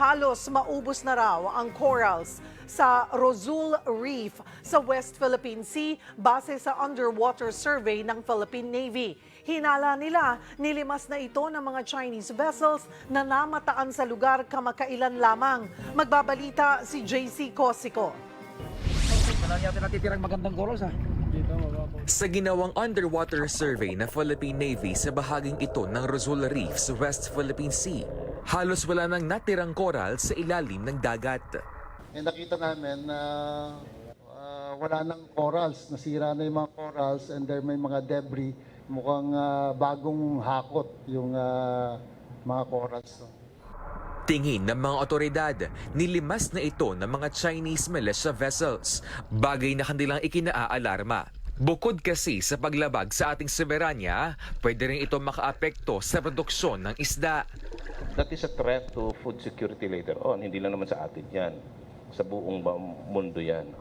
halos maubos na raw ang corals sa Rozul Reef sa West Philippine Sea base sa underwater survey ng Philippine Navy. Hinala nila, nilimas na ito ng mga Chinese vessels na namataan sa lugar kamakailan lamang. Magbabalita si JC Cosico. Wala yata natitirang magandang corals ha. Sa ginawang underwater survey ng Philippine Navy sa bahaging ito ng Rozul Reef sa West Philippine Sea, halos wala nang natirang coral sa ilalim ng dagat. Eh, nakita namin na ah, wala nang corals, nasira na yung mga corals and there may mga debris. Mukhang ah, bagong hakot yung ah, mga corals. no? Tingin ng mga otoridad, nilimas na ito ng mga Chinese militia vessels, bagay na kanilang ikinaalarma. Bukod kasi sa paglabag sa ating soberanya, pwede rin ito makaapekto sa produksyon ng isda. That is a threat to food security later on. Hindi lang naman sa atin yan. Sa buong mundo yan.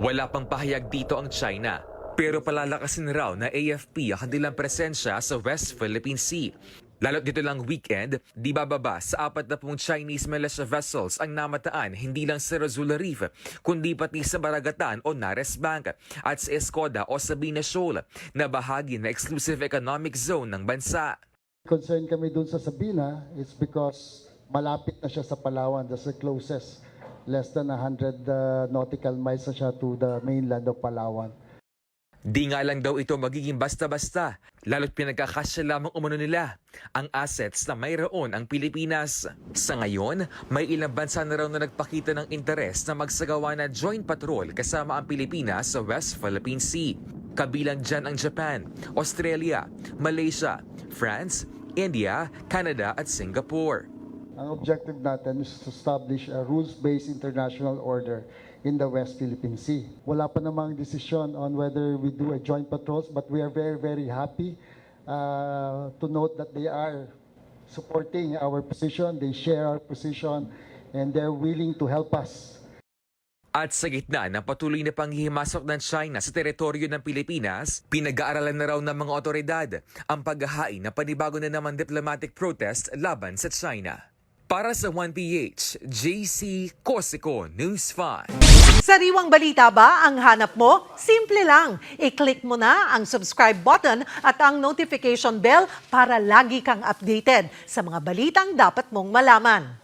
Wala pang pahayag dito ang China, pero palalakasin raw na AFP ang kanilang presensya sa West Philippine Sea. Lalo't dito lang weekend, di bababa sa apat na pong Chinese militia vessels ang namataan hindi lang sa Razula Reef, kundi pati sa Baragatan o Nares Bank at sa Escoda o Sabina Shoal na bahagi ng exclusive economic zone ng bansa. Concern kami dun sa Sabina is because malapit na siya sa Palawan. That's the closest. Less than 100 uh, nautical miles na siya to the mainland of Palawan. Di nga lang daw ito magiging basta-basta, lalo't pinagkakasya lamang umano nila ang assets na mayroon ang Pilipinas. Sa ngayon, may ilang bansa na raw na nagpakita ng interes na magsagawa na joint patrol kasama ang Pilipinas sa West Philippine Sea. Kabilang dyan ang Japan, Australia, Malaysia, France, India, Canada at Singapore. Ang objective natin is to establish a rules-based international order in the West Philippine Sea. Wala pa namang decision on whether we do a joint patrols, but we are very, very happy uh, to note that they are supporting our position, they share our position, and they're willing to help us At sa gitna ng patuloy na panghihimasok ng China sa teritoryo ng Pilipinas, pinag-aaralan na raw ng mga otoridad ang paghahain ng panibago na naman diplomatic protest laban sa China. Para sa 1PH, JC Cosico News 5. Sariwang balita ba ang hanap mo? Simple lang. I-click mo na ang subscribe button at ang notification bell para lagi kang updated sa mga balitang dapat mong malaman.